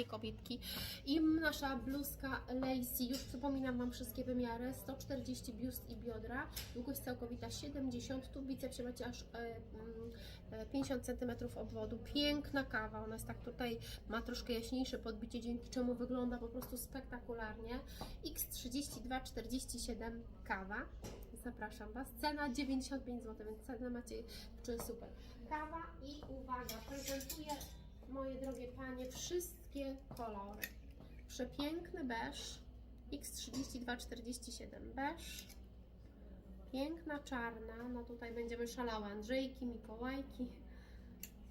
wszystkie kobietki. I nasza bluzka Lacy, już przypominam Wam wszystkie wymiary, 140 biust i biodra, długość całkowita 70, tu bicepsie macie aż e, mm, e, 50 cm obwodu. Piękna kawa, ona jest tak tutaj, ma troszkę jaśniejsze podbicie, dzięki czemu wygląda po prostu spektakularnie. X3247 kawa. Zapraszam Was. Cena 95 zł, więc cenę macie czy super. Kawa i uwaga, prezentuję moje drogie panie wszystkie kolory. Przepiękny beż X3247 beż. Piękna czarna, no tutaj będziemy szalały Andrzejki, Mikołajki,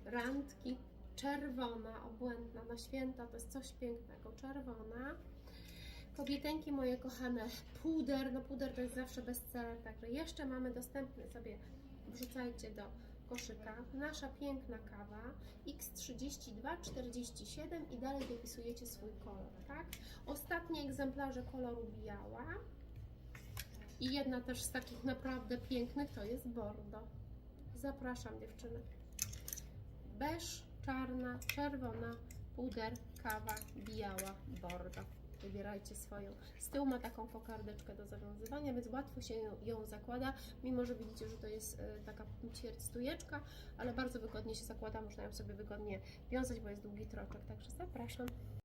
randki. Czerwona, obłędna na święta, to jest coś pięknego. Czerwona. Kobieteńki moje kochane, puder, no puder to jest zawsze bestseller, także jeszcze mamy dostępny sobie, wrzucajcie do koszyka, nasza piękna kawa X3247 i dalej dopisujecie swój kolor, tak? Ostatnie egzemplarze koloru biała i jedna też z takich naprawdę pięknych to jest bordo. Zapraszam dziewczyny. Beż, czarna, czerwona, puder, kawa, biała, bordo. Wybierajcie swoją. Z tyłu ma taką kokardeczkę do zawiązywania, więc łatwo się ją, zakłada, mimo że widzicie, że to jest e, taka ćwierć stujeczka, ale bardzo wygodnie się zakłada, można ją sobie wygodnie wiązać, bo jest długi troczek, także zapraszam.